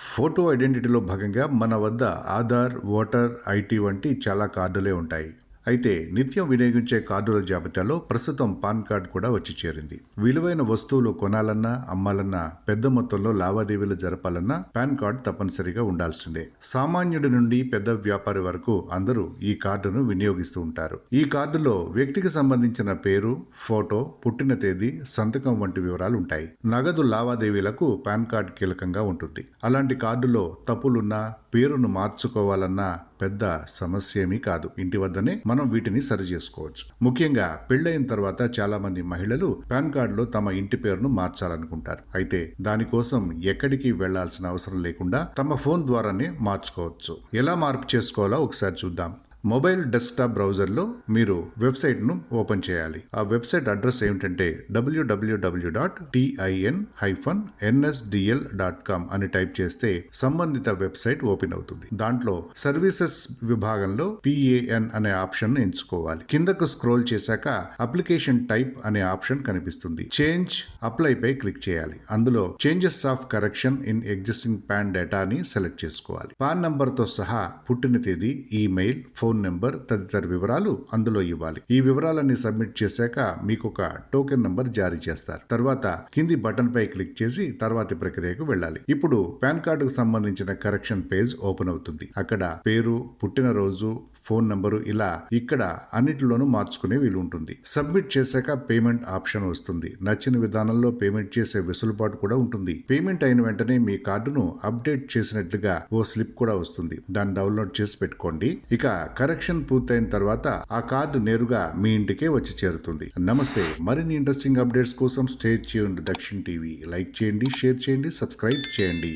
Photo ఐడెంటిటీలో భాగంగా మన వద్ద ఆధార్ ఓటర్ ఐటీ వంటి చాలా కార్డులే ఉంటాయి. అయితే నిత్యం వినియోగించే కార్డుల జాబితాలో ప్రస్తుతం పాన్ కార్డ్ కూడా వచ్చి చేరింది. విలువైన వస్తువులు కొనాలన్నా అమ్మాలన్నా పెద్ద మొత్తంలో లావాదేవీలు జరపాలన్నా పాన్ కార్డ్ తప్పనిసరిగా ఉండాల్సిందే. సామాన్యుడి నుండి పెద్ద వ్యాపారి వరకు అందరూ ఈ కార్డును వినియోగిస్తూ ఉంటారు. ఈ కార్డులో వ్యక్తికి సంబంధించిన పేరు ఫోటో పుట్టిన తేదీ సంతకం వంటి వివరాలు ఉంటాయి. నగదు లావాదేవీలకు పాన్ కార్డ్ కీలకంగా ఉంటుంది. అలాంటి కార్డులో తప్పులున్నా పేరును మార్చుకోవాలన్నా పెద్ద సమస్య ఏమీ కాదు. ఇంటి వద్దనే మనం వీటిని సరి చేసుకోవచ్చు. ముఖ్యంగా పెళ్ళైన తర్వాత చాలా మంది మహిళలు పాన్ కార్డులో తమ ఇంటి పేరును మార్చాలనుకుంటారు. అయితే దానికోసం ఎక్కడికి వెళ్ళాల్సిన అవసరం లేకుండా తమ ఫోన్ ద్వారానే మార్చుకోవచ్చు. ఎలా మార్పు చేసుకోవాలో ఒకసారి చూద్దాం. మొబైల్ డెస్క్టాప్ బ్రౌజర్లో మీరు వెబ్సైట్ను ఓపెన్ చేయాలి. ఆ వెబ్సైట్ అడ్రస్ ఏమిటంటే W W W dot TIN hyphen NSDL dot com అని టైప్ చేస్తే సంబంధిత వెబ్సైట్ ఓపెన్ అవుతుంది. దాంట్లో సర్వీసెస్ విభాగంలో పిఏఎన్ అనే ఆప్షన్ ఎంచుకోవాలి. కిందకు స్క్రోల్ చేశాక అప్లికేషన్ టైప్ అనే ఆప్షన్ కనిపిస్తుంది. చేంజ్ అప్లై పై క్లిక్ చేయాలి. అందులో changes of correction in existing PAN డేటాని సెలెక్ట్ చేసుకోవాలి. పాన్ నంబర్తో సహా పుట్టిన తేదీ ఈమెయిల్ ఫోన్ నెంబర్ తదితర వివరాలు అందులో ఇవ్వాలి. ఈ వివరాలన్నీ సబ్మిట్ చేశాక మీకు ఒక టోకెన్ నంబర్ జారీ చేస్తారు. తర్వాత కింది బటన్ పై క్లిక్ చేసి తర్వాతి ప్రక్రియకు వెళ్ళాలి. ఇప్పుడు పాన్ కార్డుకు సంబంధించిన కరెక్షన్ పేజ్ ఓపెన్ అవుతుంది. అక్కడ పేరు పుట్టినరోజు ఫోన్ నంబరు ఇలా ఇక్కడ అన్నిటిలోనూ మార్చుకునే వీలు ఉంటుంది సబ్మిట్ చేశాక పేమెంట్ ఆప్షన్ వస్తుంది. నచ్చిన విధానంలో పేమెంట్ చేసే వెసులుబాటు కూడా ఉంటుంది. పేమెంట్ అయిన వెంటనే మీ కార్డును అప్డేట్ చేసినట్లుగా ఓ స్లిప్ కూడా వస్తుంది. దాన్ని డౌన్లోడ్ చేసి పెట్టుకోండి. ఇక కరెక్షన్ పూర్తయిన తర్వాత ఆ కార్డు నేరుగా మీ ఇంటికే వచ్చి చేరుతుంది. నమస్తే. మరిన్ని ఇంట్రెస్టింగ్ అప్డేట్స్ కోసం స్టే చేయండి. దక్షిణ్ టీవీ. లైక్ చేయండి షేర్ చేయండి సబ్స్క్రైబ్ చేయండి.